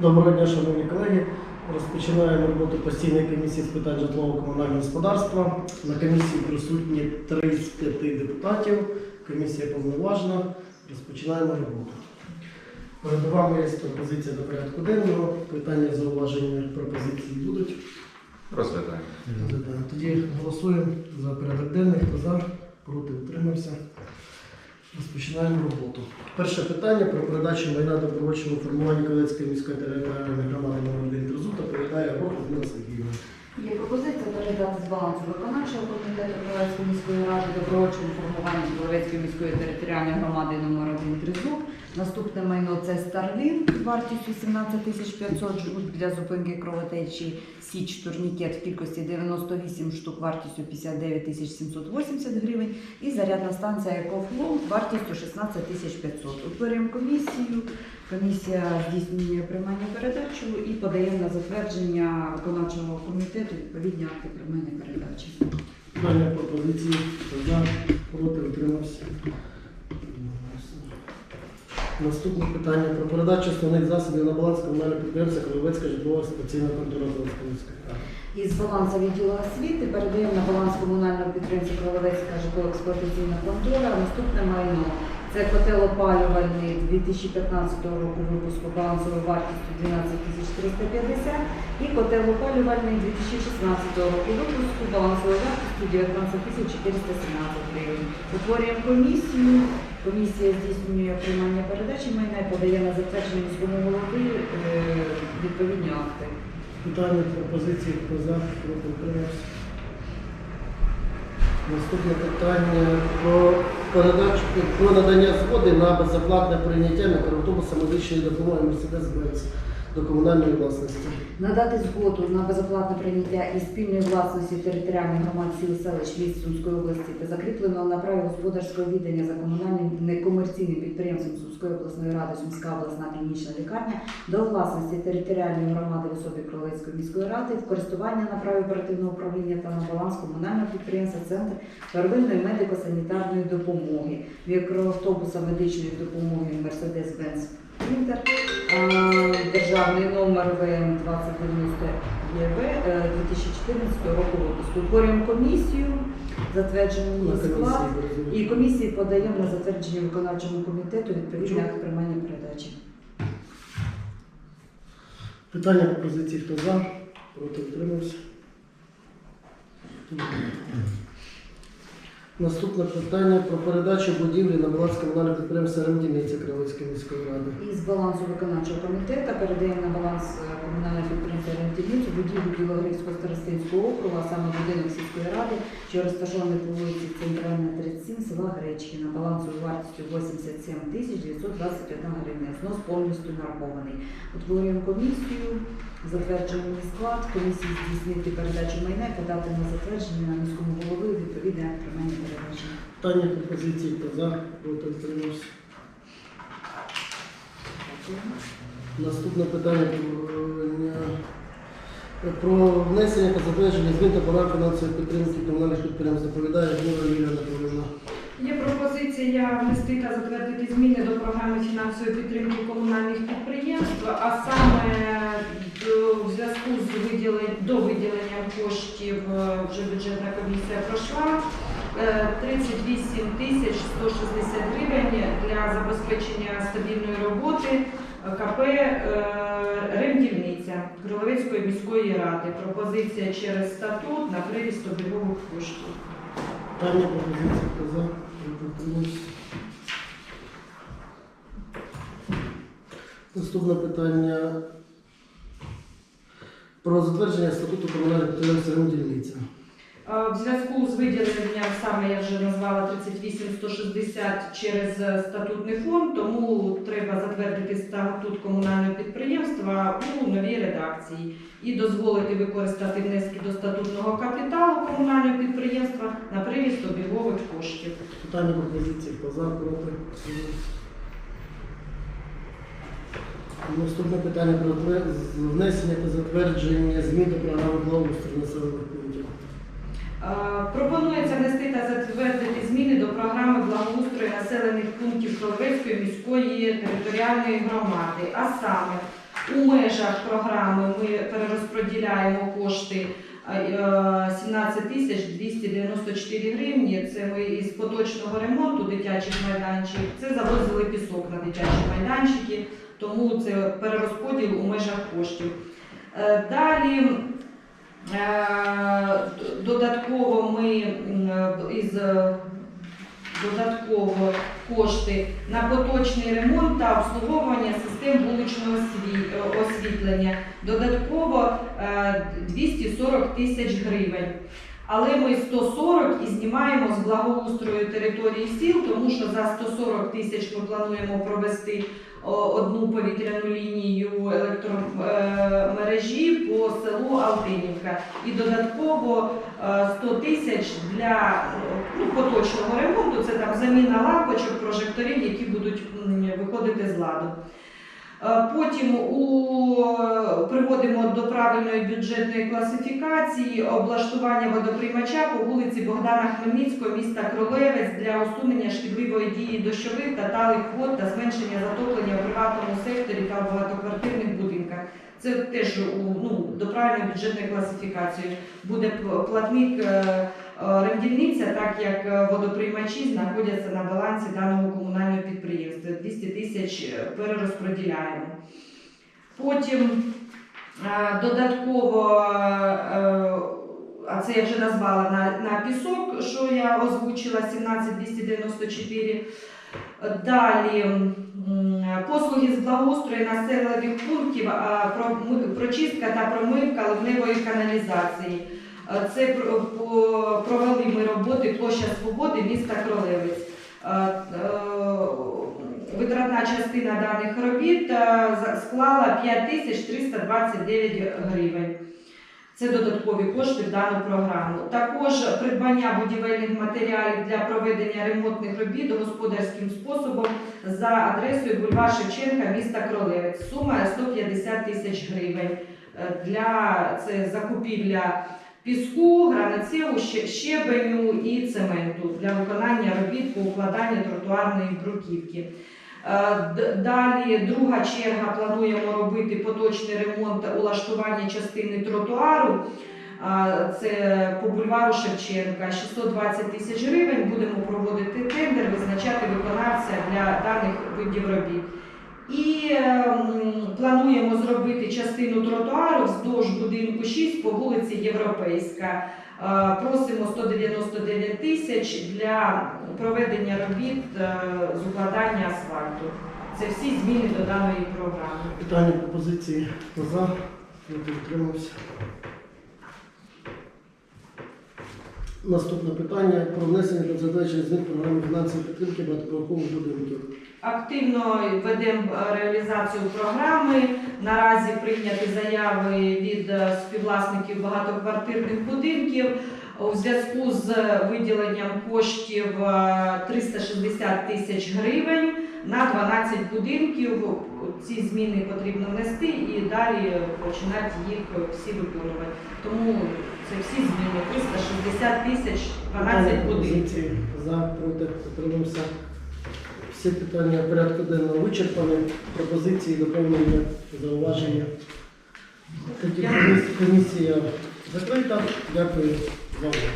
Доброго дня, шановні колеги. Розпочинаємо роботу постійної комісії з питань житлово-комунального господарства. На комісії присутні 3 з 5 депутатів. Комісія повноважна. Розпочинаємо роботу. Перед вами є пропозиція до порядку денного. Питання, зауваження, пропозиції будуть. Розглядаємо. Розглядаємо. Тоді голосуємо за порядок денний. Хто за, проти, утримався. Розпочинаємо роботу. Перше питання про передачу майна добровольчого формування Калицької міської територіальної громади номер 1 Тризу та передає Людмила Сергіївна. Є пропозиція передати з балансу виконавчого комітету Калицької міської ради добровольчому формування Калицької міської територіальної громади номер 1 Тризуб. Наступне майно це Старлін вартістю 17 тисяч 500 жгут для зупинки кровотечі Січ турнікет в кількості 98 штук вартістю 59 тисяч 780 гривень і зарядна станція «Екофлоу» вартістю 16 тисяч 500. Утворюємо комісію. Комісія здійснює приймання передачу і подає на затвердження виконавчого комітету відповідні акти приймання передачі. Питання пропозиції. За, проти, утримався. Наступне питання про передачу основних засобів на баланс комунального підприємства Кривецька житлова експлуатаційна контора ради. Із балансу відділу освіти передаємо на баланс комунального підприємства Кролевецька житлово-експлуатаційна контора. Наступне майно це котел опалювальний 2015 року випуску балансовою вартістю 12 тисяч 350 і котел опалювальний 2016 року випуску балансовою вартістю 19 тисяч 417 гривень. Утворюємо комісію. Комісія здійснює приймання передачі майна і подає на затвердження міському голови е, відповідні акти. Питання пропозиції. про захист проти. Наступне питання про про надання згоди на безоплатне прийняття мікроавтобуса медичної допомоги Мерседес-Бенц до комунальної власності. Надати згоду на безоплатне прийняття із спільної власності територіальних громад сіл селищ міст Сумської області та закріплено на праві господарського віддання за комунальним некомерційним підприємством Сумської обласної ради Сумська обласна клінічна лікарня до власності територіальної громади в особі Кролецької міської ради в користування на праві оперативного управління та на баланс комунального підприємства Центр первинної медико-санітарної допомоги, мікроавтобуса медичної допомоги Mercedes-Benz Інтер, державний номер ВМ 2090 ЄВ е, 2014 року випуску. Утворюємо комісію, затверджуємо її склад. І комісії подаємо на затвердження виконавчому комітету відповідний акт приймання передачі. Питання пропозиції. Хто за, проти, утримався. Наступне питання про передачу будівлі на баланс комунального підприємства Ремдільниця Кривицької міської ради. Із балансу виконавчого комітету передаємо на баланс е, комунального підприємства «Рентівницю» будівлю Білогрівського старостинського округу, а саме будинок сільської ради, що розташований по вулиці Центральна 37 села Гречкіна, балансовою вартістю 87 тисяч 921 гривня. Знос повністю нарахований. Утворюємо комісію, затверджуємо її склад, комісії здійснити передачу майна подати на затвердження на міському голови відповідний акт приймання передачі. Питання пропозиції. Хто за, проти, утримався. Наступне питання про, про внесення та затвердження змін до програм фінансової підтримки комунальних підприємств. Доповідає Гнора Лілія Анатолійовна. Є пропозиція внести та затвердити зміни до програми фінансової підтримки комунальних підприємств, а саме до- в зв'язку з виділень до виділення коштів е, вже бюджетна комісія пройшла. е, 38 тисяч 160 гривень для забезпечення стабільної роботи е, КП е, Ремдільниця Криловецької міської ради. Пропозиція через статут на приріст обігових коштів. Питання пропозиції. Хто за, проти, утримався. Наступне питання про затвердження статуту комунального підприємства Ремдільниця. Е, В зв'язку з виділенням, саме я вже назвала 38-160 через статутний фонд, тому треба затвердити статут комунального підприємства у новій редакції і дозволити використати внески до статутного капіталу комунального підприємства на приріст обігових коштів. Питання пропозиції. Хто за, проти. Наступне питання про внесення та затвердження змін до програми благоустрою населених пунктів. Е, Пропонується внести та затвердити зміни до програми благоустрою населених пунктів Кролевецької міської територіальної громади. А саме у межах програми ми перерозподіляємо кошти е, 17 тисяч 294 гривні. Це ми із поточного ремонту дитячих майданчиків. Це завозили пісок на дитячі майданчики, тому це перерозподіл у межах коштів. Е, Далі Е, Додатково ми із е, додатково кошти на поточний ремонт та обслуговування систем вуличного освітлення. Додатково е, 240 тисяч гривень. Але ми 140 і знімаємо з благоустрою території сіл, тому що за 140 тисяч ми плануємо провести одну повітряну лінію електромережі по селу Алтинівка. І додатково е, 100 тисяч для ну, поточного ремонту, це там заміна лампочок, прожекторів, які будуть виходити з ладу. Е, Потім у, приводимо до правильної бюджетної класифікації облаштування водоприймача по вулиці Богдана Хмельницького, міста Кролевець для усунення шкідливої дії дощових та талих вод та зменшення затоплення у приватному секторі та в багатоквартирних будинках. Це теж у, ну, до правильної бюджетної класифікації буде платник е, рендільниця, так як е, водоприймачі знаходяться на балансі даного комунального підприємства. 200 тисяч е, перерозподіляємо. Потім е, додатково, е, а це я вже назвала на, на пісок, що я озвучила 17294. Далі послуги з благоустрою населених пунктів, прочистка та промивка ливневої каналізації. Е, Це провели ми роботи площа Свободи міста Кролевець. Е, е, Витратна частина даних робіт е, склала 5329 гривень. Це додаткові кошти в дану програму. Також придбання будівельних матеріалів для проведення ремонтних робіт господарським способом за адресою бульвар Шевченка, міста Кролевець. Сума 150 тисяч гривень. Е, Для це закупівля піску, границеву, ще- щебеню і цементу для виконання робіт по укладанню тротуарної бруківки. Е, Далі друга черга плануємо робити поточний ремонт улаштування частини тротуару. Це по бульвару Шевченка 620 тисяч гривень. Будемо проводити тендер, визначати виконавця для даних видів робіт. І ем, плануємо зробити частину тротуару вздовж будинку 6 по вулиці Європейська. Е, Просимо 199 тисяч для проведення робіт е, з укладання асфальту. Це всі зміни до даної програми. Питання пропозиції за, проти утримався. Наступне питання про внесення та задачі змін програми фінансової підтримки багатоповерхових будинків. Активно ведемо е, реалізацію програми. Наразі прийняті заяви від е, співвласників багатоквартирних будинків. У зв'язку з виділенням коштів е, 360 тисяч гривень на 12 будинків. Ці зміни потрібно внести і далі починати їх всі виконувати. Тому це всі зміни 360 тисяч 12 годин. за, проти утримався. Всі питання порядку денного вичерпані. Пропозиції, доповнення, зауваження. Тоді комісія закрита. Дякую за увагу.